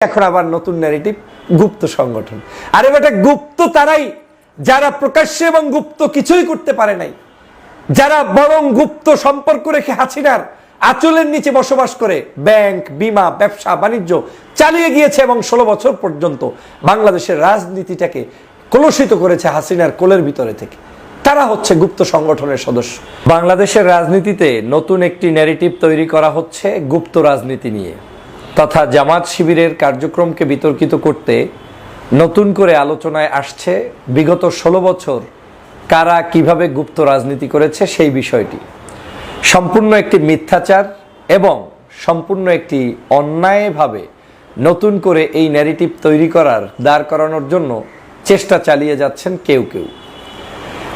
এখন আবার নতুন ন্যারেটিভ গুপ্ত সংগঠন। আরে বেটা, গুপ্ত তারাই, যারা প্রকাশ্যে এবং গুপ্ত কিছুই করতে পারে নাই, যারা বরং গুপ্ত সম্পর্ক রেখে হাসিনার আঁচলের নিচে বসবাস করে, ব্যাংক, বিমা, ব্যবসা, বাণিজ্য চালিয়ে গিয়েছে এবং ষোলো বছর পর্যন্ত বাংলাদেশের রাজনীতিটাকে কলুষিত করেছে হাসিনার কোলের ভিতরে থেকে। তারা হচ্ছে গুপ্ত সংগঠনের সদস্য। বাংলাদেশের রাজনীতিতে নতুন একটি ন্যারেটিভ তৈরি করা হচ্ছে গুপ্ত রাজনীতি নিয়ে। তথা জামাত শিবিরের কার্যক্রমকে বিতর্কিত করতে নতুন করে আলোচনায় আসছে বিগত ষোলো বছর কারা কীভাবে গুপ্ত রাজনীতি করেছে সেই বিষয়টি। সম্পূর্ণ একটি মিথ্যাচার এবং সম্পূর্ণ একটি অন্যায়ভাবে নতুন করে এই ন্যারেটিভ তৈরি করার, দাঁড় করানোর জন্য চেষ্টা চালিয়ে যাচ্ছেন কেউ কেউ।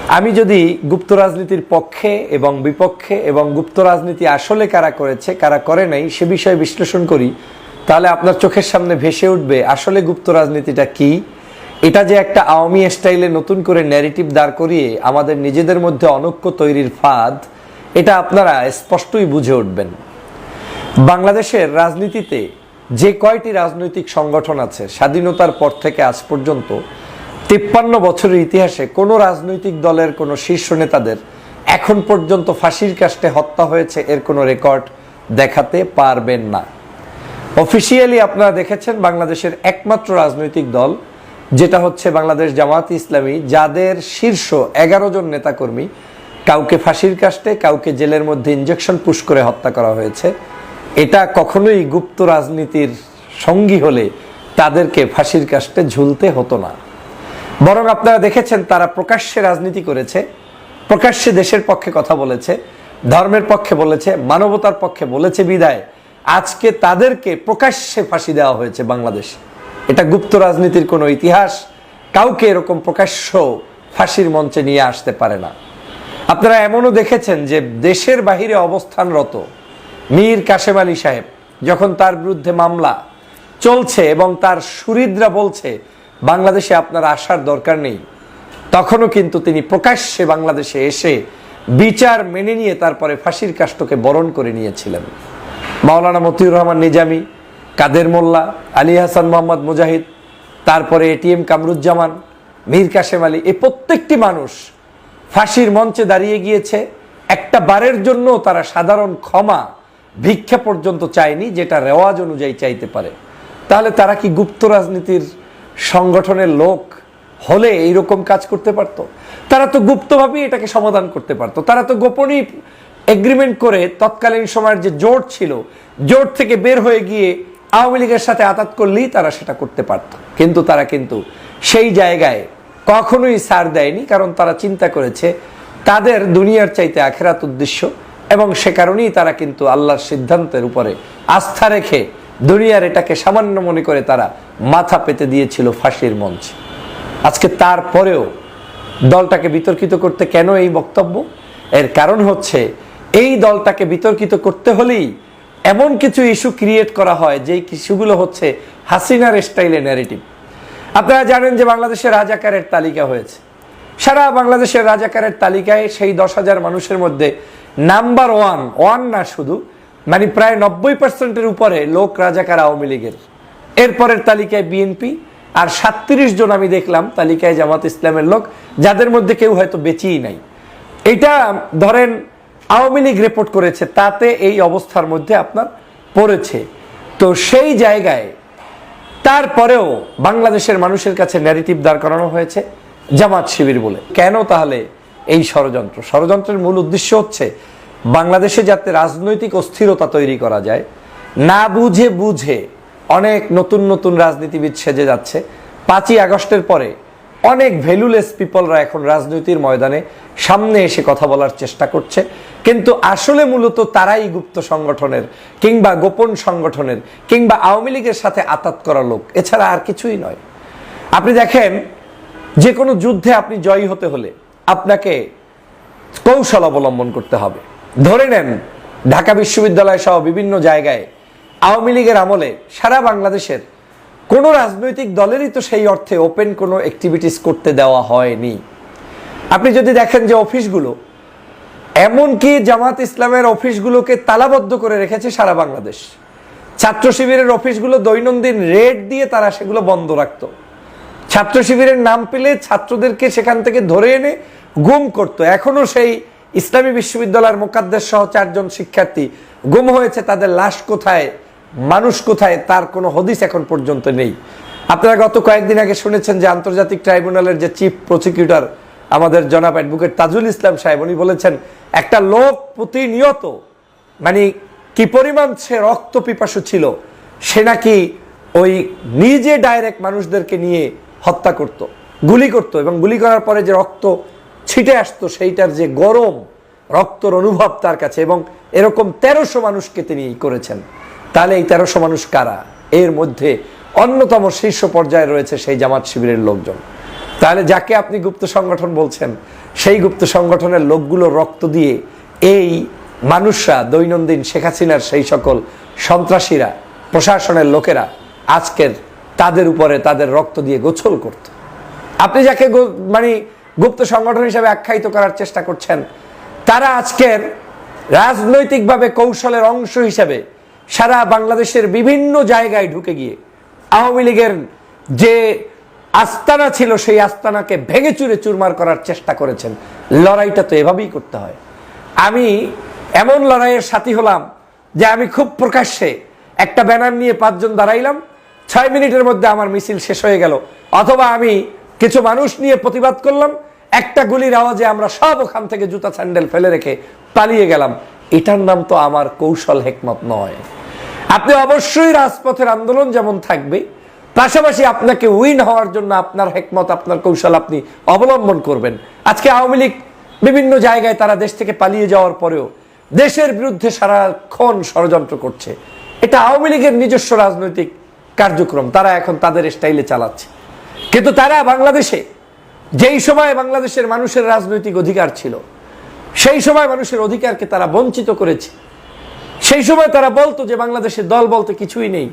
আমি যদি গুপ্ত রাজনীতির পক্ষে এবং বিপক্ষে এবং গুপ্ত রাজনীতি আসলে কারা করেছে, কারা করে নাই, সে বিষয়ে বিশ্লেষণ করি, তাহলে আপনার চোখের সামনে ভেসে উঠবে আসলে গুপ্ত রাজনীতিটা কি? এটা যে একটা আওয়ামী স্টাইলে নতুন করে ন্যারেটিভ দাঁড় করিয়ে আমাদের নিজেদের মধ্যে অনৈক্য তৈরির ফাঁদ, এটা আপনারা স্পষ্টই বুঝে উঠবেন। বাংলাদেশের রাজনীতিতে যে কয়টি রাজনৈতিক সংগঠন আছে, স্বাধীনতার পর থেকে আজ পর্যন্ত তিপ্পান্ন বছরের ইতিহাসে কোনো রাজনৈতিক দলের কোনো শীর্ষ নেতাদের এখন পর্যন্ত ফাঁসির কাস্টে হত্যা হয়েছে এর কোনো রেকর্ড দেখাতে পারবেন না। অফিসিয়ালি আপনারা দেখেছেন বাংলাদেশের একমাত্র রাজনৈতিক দল, যেটা হচ্ছে বাংলাদেশ জামাত ইসলামী, যাদের শীর্ষ এগারো জন নেতাকর্মী কাউকে ফাঁসির কাস্টে কাউকে জেলের মধ্যে ইঞ্জেকশন পুশ করে হত্যা করা হয়েছে। এটা কখনোই গুপ্ত রাজনীতির সঙ্গী হলে তাদেরকে ফাঁসির কাস্টে ঝুলতে হতো না। বরং আপনারা দেখেছেন তারা প্রকাশ্যে রাজনীতি করেছে, প্রকাশ্যে দেশের পক্ষে কথা বলেছে, ধর্মের পক্ষে বলেছে, মানবতার পক্ষে বলেছে বিদায়। আজকে তাদেরকে প্রকাশ্যে ফাঁসি দেওয়া হয়েছে বাংলাদেশে। এটা গুপ্ত রাজনীতির কোনো ইতিহাস, কাউকে এরকম প্রকাশ্য ফাঁসির মঞ্চে নিয়ে আসতে পারে না। আপনারা এমনও দেখেছেন যে দেশের বাহিরে অবস্থানরত মীর কাশেম আলী সাহেব, যখন তার বিরুদ্ধে মামলা চলছে এবং তার সুরিদরা বলছে বাংলাদেশে আপনার আসার দরকার নেই। তখনও কিন্তু তিনি প্রকাশ্যে বাংলাদেশে এসে বিচার মেনে নিয়ে তারপরে ফাঁসির কাষ্টকে বরণ করে নিয়েছিলেন। মাওলানা মতিউর রহমান নিজামি, কাদের মোল্লা, আলী হাসান মোহাম্মদ মুজাহিদ, তারপরে এটিএম কামরুজ্জামান, মীর কাশেম আলী এই প্রত্যেকটি মানুষ ফাঁসির মঞ্চে দাঁড়িয়ে গিয়েছে। একটা বারের জন্য তারা সাধারণ ক্ষমা, ভিক্ষা পর্যন্ত চায়নি, যেটা রেওয়াজ অনুযায়ী চাইতে পারে। তাহলে তারা কি গুপ্ত রাজনীতির সংগঠনের লোক হলে এইরকম কাজ করতে পারত। তারা তো গুপ্তভাবেই এটাকে সমাধান করতে পারত। তারা তো গোপনই এগ্রিমেন্ট করে তৎকালীন সময়ের যে জোট ছিল, জোট থেকে বের হয়ে গিয়ে আওয়ামী লীগের সাথে আতাত করলেই তারা সেটা করতে পারত। কিন্তু তারা কিন্তু সেই জায়গায় কখনোই সার দেয়নি, কারণ তারা চিন্তা করেছে তাদের দুনিয়ার চাইতে আখেরাত উদ্দেশ্য এবং সে কারণেই তারা কিন্তু আল্লাহর সিদ্ধান্তের উপরে আস্থা রেখে দুনিয়ার এটাকে সামান্য মনে করে তারা মাথা পেতে দিয়েছিল ফাঁসির মঞ্চে। আজকে তারপরেও দলটাকে বিতর্কিত করতে কেন এই বক্তব্য? এর কারণ হচ্ছে, এই দলটাকে বিতর্কিত করতে হলেই এমন কিছু ইস্যু ক্রিয়েট করা হয়, যেই ইস্যুগুলো হচ্ছে হাসিনার স্টাইলে ন্যারেটিভ আপনারা জানেন যে বাংলাদেশের রাজাকারের তালিকা হয়েছে। সারা বাংলাদেশের রাজাকারের তালিকায় সেই দশ হাজার মানুষের মধ্যে নাম্বার ওয়ান ওয়ান না শুধু মানে প্রায় নব্বই পার্সেন্টের উপরে লোক রাজাকার আওয়ামী লীগের। এরপরের তালিকায় বিএনপি আর সাতত্রিশ জন আমি দেখলাম তালিকায় জামাত ইসলামের লোক, যাদের মধ্যে কেউ হয়তো বেঁচেই নাই। এটা ধরেন আওয়ামী লীগ রিপোর্ট করেছে, তাতে এই অবস্থার মধ্যে আপনার পড়েছে। তো সেই জায়গায় তারপরেও বাংলাদেশের মানুষের কাছে ন্যারেটিভ দাঁড় করানো হয়েছে জামাত শিবির বলে। কেন তাহলে এই ষড়যন্ত্র? ষড়যন্ত্রের মূল উদ্দেশ্য হচ্ছে বাংলাদেশে যাতে রাজনৈতিক অস্থিরতা তৈরি করা যায়, না বুঝে বুঝে অনেক নতুন নতুন রাজনীতিবিদ সেজে যাচ্ছে। পাঁচই আগস্টের পরে অনেক ভ্যালুলেস পিপলরা এখন রাজনীতির ময়দানে সামনে এসে কথা বলার চেষ্টা করছে। কিন্তু আসলে মূলত তারাই গুপ্ত সংগঠনের কিংবা গোপন সংগঠনের কিংবা আওয়ামী লীগের সাথে আতাত করা লোক, এছাড়া আর কিছুই নয়। আপনি দেখেন, যে কোনো যুদ্ধে আপনি জয়ী হতে হলে আপনাকে কৌশল অবলম্বন করতে হবে। ধরে নেন, ঢাকা বিশ্ববিদ্যালয় সহ বিভিন্ন জায়গায় আওয়ামী লীগের আমলে সারা বাংলাদেশের কোনো রাজনৈতিক দলেরই তো সেই অর্থে ওপেন কোনো অ্যাক্টিভিটিস করতে দেওয়া হয়নি। আপনি যদি দেখেন যে অফিসগুলো, এমনকি জামাত ইসলামের অফিসগুলোকে তালাবদ্ধ করে রেখেছে সারা বাংলাদেশ। ছাত্র শিবিরের অফিসগুলো দৈনন্দিন রেড দিয়ে তারা সেগুলো বন্ধ রাখত। ছাত্র শিবিরের নাম পেলে ছাত্রদেরকে সেখান থেকে ধরে এনে গুম করত। এখনও সেই ইসলামী বিশ্ববিদ্যালয়ের মোকাদ্দের সহ চারজন শিক্ষার্থী গুম হয়েছে, তাদের লাশ কোথায়, মানুষ কোথায়, তার কোনো হদিস এখন পর্যন্ত নেই। আপনারা গত কয়েকদিন আগে শুনেছেন যে আন্তর্জাতিক ট্রাইব্যুনালের যে চিফ প্রসিকিউটর আমাদের জনাব অ্যাডভোকেট তাজুল ইসলাম সাহেব, উনি বলেছেন, একটা লোক প্রতিনিয়ত মানে কি পরিমাণ সে রক্ত পিপাসু ছিল, সে নাকি ওই নিজে ডাইরেক্ট মানুষদেরকে নিয়ে হত্যা করত, গুলি করত এবং গুলি করার পরে যে রক্ত ছিটে আসতো সেইটার যে গরম রক্তর অনুভব তার কাছে এবং এরকম তেরোশো মানুষকে তিনি করেছেন। তাহলে এই তেরোশো মানুষ কারা? এর মধ্যে অন্যতম শীর্ষ পর্যায়ে রয়েছে সেই জামাত শিবিরের লোকজন। তাহলে যাকে আপনি গুপ্ত সংগঠন বলছেন, সেই গুপ্ত সংগঠনের লোকগুলো রক্ত দিয়ে এই মানুষরা, দৈনন্দিন শেখ হাসিনার সেই সকল সন্ত্রাসীরা, প্রশাসনের লোকেরা আজকের তাদের উপরে তাদের রক্ত দিয়ে গোছল করত। আপনি যাকে মানে গুপ্ত সংগঠন হিসেবে আখ্যায়িত করার চেষ্টা করছেন। তারা আজকের রাজনৈতিকভাবে কৌশলের অংশ হিসেবে সারা বাংলাদেশের বিভিন্ন জায়গায় ঢুকে গিয়ে আওয়ামী লীগের যে আস্তানা ছিল, সেই আস্তানাকে ভেঙে চুরে চুরমার করার চেষ্টা করেছেন। লড়াইটা তো এভাবেই করতে হয়। আমি এমন লড়াইয়ের সাথী হলাম যে আমি খুব প্রকাশ্যে একটা ব্যানার নিয়ে পাঁচজন দাঁড়াইলাম, ছয় মিনিটের মধ্যে আমার মিছিল শেষ হয়ে গেল, অথবা আমি কিছু মানুষ নিয়ে প্রতিবাদ করলাম, একটা গুলির আওয়াজে আমরা সব ওখান থেকে জুতা, স্যান্ডেল ফেলে রেখে পালিয়ে গেলাম। এটার নাম তো আমার কৌশল হেকমত নয়। আপনি অবশ্যই রাজপথের আন্দোলন যেমন থাকবে, পাশাপাশি আপনাকে উইন হওয়ার জন্য আপনার হেকমত, আপনার কৌশল আপনি অবলম্বন করবেন। আজকে আওয়ামী লীগ বিভিন্ন জায়গায় তারা দেশ থেকে পালিয়ে যাওয়ার পরেও দেশের বিরুদ্ধে সারাক্ষণ ষড়যন্ত্র করছে। এটা আওয়ামী লীগের নিজস্ব রাজনৈতিক কার্যক্রম, তারা এখন তাদের স্টাইলে চালাচ্ছে। কিন্তু তারা বাংলাদেশে, যেই সময় বাংলাদেশের মানুষের রাজনৈতিক অধিকার ছিল, সেই সময় মানুষের অধিকারকে তারা বঞ্চিত করেছে। সেই সময় তারা বলতো যে বাংলাদেশের দল বলতে কিছুই নেই।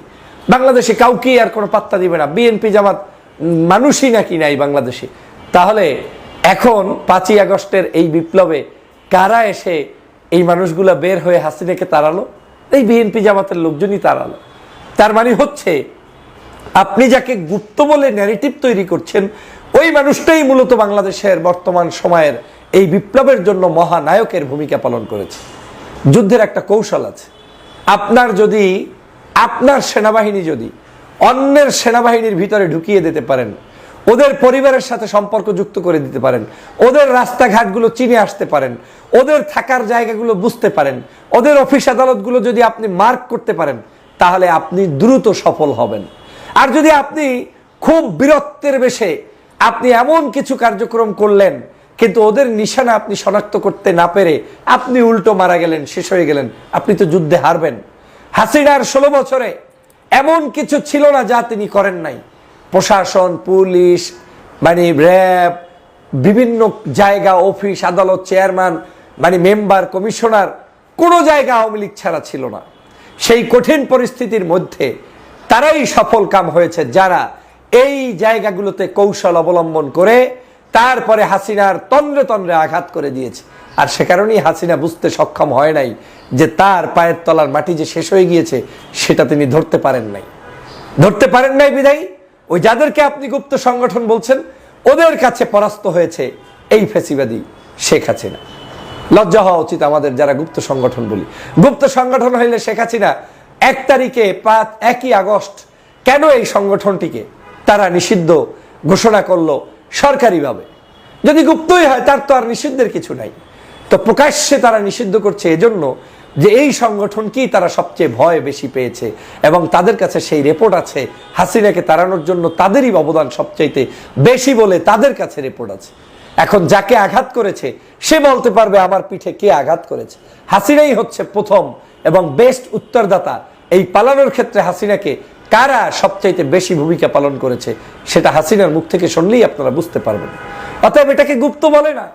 বাংলাদেশে কাউকেই আর কোনো পাত্তা দিবে না। বিএনপি জামাত মানুষই নাকি নাই বাংলাদেশে। তাহলে এখন পাঁচই আগস্টের এই বিপ্লবে কারা এসে এই মানুষগুলা বের হয়ে হাসিনাকে তাড়ালো? এই বিএনপি জামাতের লোকজনই তাড়ালো। তার মানে হচ্ছে আপনি যাকে গুপ্ত বলে ন্যারেটিভ তৈরি করছেন, ওই মানুষটাই মূলত বাংলাদেশের বর্তমান সময়ের এই বিপ্লবের জন্য মহানায়কের ভূমিকা পালন করেছে। যুদ্ধের একটা কৌশল আছে। আপনার যদি, আপনার সেনাবাহিনী যদি অন্যের সেনাবাহিনীর ভিতরে ঢুকিয়ে দিতে পারেন, ওদের পরিবারের সাথে সম্পর্ক যুক্ত করে দিতে পারেন, ওদের রাস্তাঘাটগুলো চিনে আসতে পারেন, ওদের থাকার জায়গাগুলো বুঝতে পারেন, ওদের অফিস আদালতগুলো যদি আপনি মার্ক করতে পারেন, তাহলে আপনি দ্রুত সফল হবেন। আর যদি আপনি খুব বীরত্বের বেশে আপনি এমন কিছু কার্যক্রম করলেন, কিন্তু ওদের নিশানা আপনি শনাক্ত করতে না পেরে আপনি উল্টো মারা গেলেন, শেষ হয়ে গেলেন, আপনি তো যুদ্ধে হারবেন। হাসিনার ষোলো বছরে এমন কিছু ছিল না যা তিনি করেন নাই। প্রশাসন, পুলিশ মানে র্যাব, বিভিন্ন জায়গা, অফিস, আদালত, চেয়ারম্যান মানে মেম্বার, কমিশনার, কোনো জায়গা আওয়ামী লীগ ছাড়া ছিল না। সেই কঠিন পরিস্থিতির মধ্যে তারাই সফল কাম হয়েছে যারা এই জায়গাগুলোতে কৌশল অবলম্বন করে তারপরে হাসিনার তন্দ্রে তন্দ্রে আঘাত করে দিয়েছে। আর সে কারণেই হাসিনা বুঝতে সক্ষম হয় নাই যে তার পায়ের তলার মাটি যে শেষ হয়ে গিয়েছে, সেটা তিনি ধরতে পারেন নাই। ধরতে পারেন নাই বিদায়ী ওই যাদেরকে আপনি গুপ্ত সংগঠন বলছেন, ওদের কাছে পরাস্ত হয়েছে এই ফেসিবাদী শেখ হাসিনা। লজ্জা হওয়া উচিত আমাদের যারা গুপ্ত সংগঠন বলি। গুপ্ত সংগঠন হইলে শেখ হাসিনা এক তারিখে পাঁচ, একই আগস্ট কেন এই সংগঠনটিকে তারা নিষিদ্ধ ঘোষণা করল সরকারিভাবে? যদি গুপ্তই হয়, তার তো আর নিষিদ্ধের কিছু নাই। তো প্রকাশ্যে তারা নিষিদ্ধ করছে এজন্য যে এই সংগঠনকেই তারা সবচেয়ে ভয় বেশি পেয়েছে এবং তাদের কাছে সেই রেপোর্ট আছে। হাসিনাকে তাড়ানোর জন্য তাদেরই অবদান সবচাইতে বেশি বলে তাদের কাছে রেপোর্ট আছে। এখন যাকে আঘাত করেছে, সে বলতে পারবে আমার পিঠে কে আঘাত করেছে। হাসিনাই হচ্ছে প্রথম এবং বেস্ট উত্তরদাতা এই পালানোর ক্ষেত্রে হাসিনাকে কারা সবচাইতে বেশি ভূমিকা পালন করেছে, সেটা হাসিনার মুখ থেকে শুনলেই আপনারা বুঝতে পারবেন। অতএব এটাকে গুপ্ত বলে না।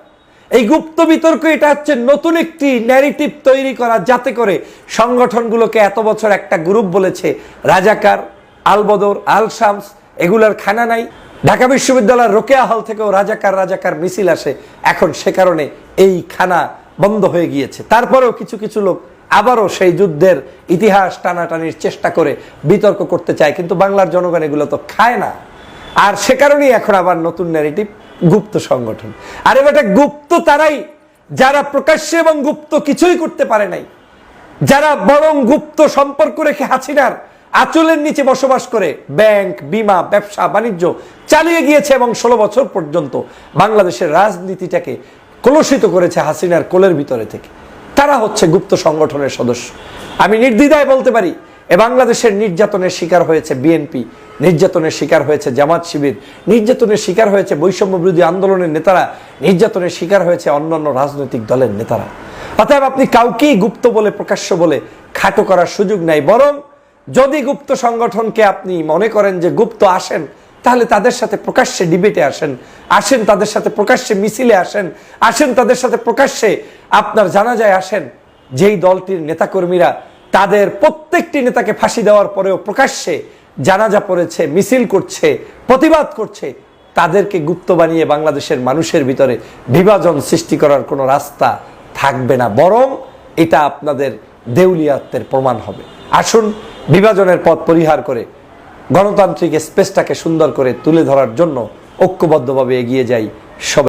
এই গুপ্ত বিতর্ক, এটা হচ্ছে নতুন একটি ন্যারেটিভ তৈরি করা, যাতে করে সংগঠনগুলোকে এত বছর একটা গ্রুপ বলেছে, রাজাকার, আলবদর আল শামস এগুলার খানা নাই। ঢাকা বিশ্ববিদ্যালয়ের রোকেয়া হল থেকেও রাজাকার রাজাকার মিছিল আসে। এখন সে কারণে এই খানা বন্ধ হয়ে গিয়েছে। তারপরেও কিছু কিছু লোক আবারও সেই যুদ্ধের ইতিহাস টানাটানির চেষ্টা করে বিতর্ক করতে চায়, কিন্তু বাংলার জনগণ এগুলো তো খায় না। আর সে কারণেই এখন আবার নতুন ন্যারেটিভ গুপ্ত সংগঠন। আরে বেটা গুপ্ত তারাই, যারা প্রকাশ্যে এবং গুপ্ত কিছুই করতে পারে নাই, যারা বরং গুপ্ত সম্পর্ক রেখে হাসিনার আঁচলের নিচে বসবাস করে, ব্যাংক, বিমা, ব্যবসা, বাণিজ্য চালিয়ে গিয়েছে এবং ষোলো বছর পর্যন্ত বাংলাদেশের রাজনীতিটাকে কলুষিত করেছে হাসিনার কোলের ভিতরে থেকে। তারা হচ্ছে গুপ্ত সংগঠনের সদস্য। আমি নির্দ্বিধায় বলতে পারি, এ বাংলাদেশের নির্যাতনের শিকার হয়েছে বিএনপি নির্যাতনের শিকার হয়েছে জামাত শিবির, নির্যাতনের শিকার হয়েছে বৈষম্য বিরোধী আন্দোলনের নেতারা, নির্যাতনের শিকার হয়েছে অন্যান্য রাজনৈতিক দলের নেতারা। অতএব আপনি কাউকেই গুপ্ত বলে, প্রকাশ্য বলে খাটো করার সুযোগ নাই, বরং যদি গুপ্ত সংগঠনকে আপনি মনে করেন যে গুপ্ত আসেন তাহলে তাদের সাথে প্রকাশ্যে ডিবেটে আসেন আসেন তাদের সাথে প্রকাশ্যে মিছিলে আসেন আসেন তাদের সাথে প্রকাশ্যে আপনার জানা যায় আসেন। যেই দলটির নেতাকর্মীরা তাদের প্রত্যেকটি নেতাকে ফাঁসি দেওয়ার পরেও প্রকাশ্যে জানাজা পড়েছে, মিছিল করছে, প্রতিবাদ করছে, তাদেরকে গুপ্ত বানিয়ে বাংলাদেশের মানুষের ভিতরে বিভাজন সৃষ্টি করার কোনো রাস্তা থাকবে না। বরং এটা আপনাদের দেউলিয়াত্বের প্রমাণ হবে। আসুন বিভাজনের পথ পরিহার করে গণতান্ত্রিক স্পেসটাকে সুন্দর করে তুলে ধরার জন্য ঐক্যবদ্ধভাবে এগিয়ে যাই সবাই।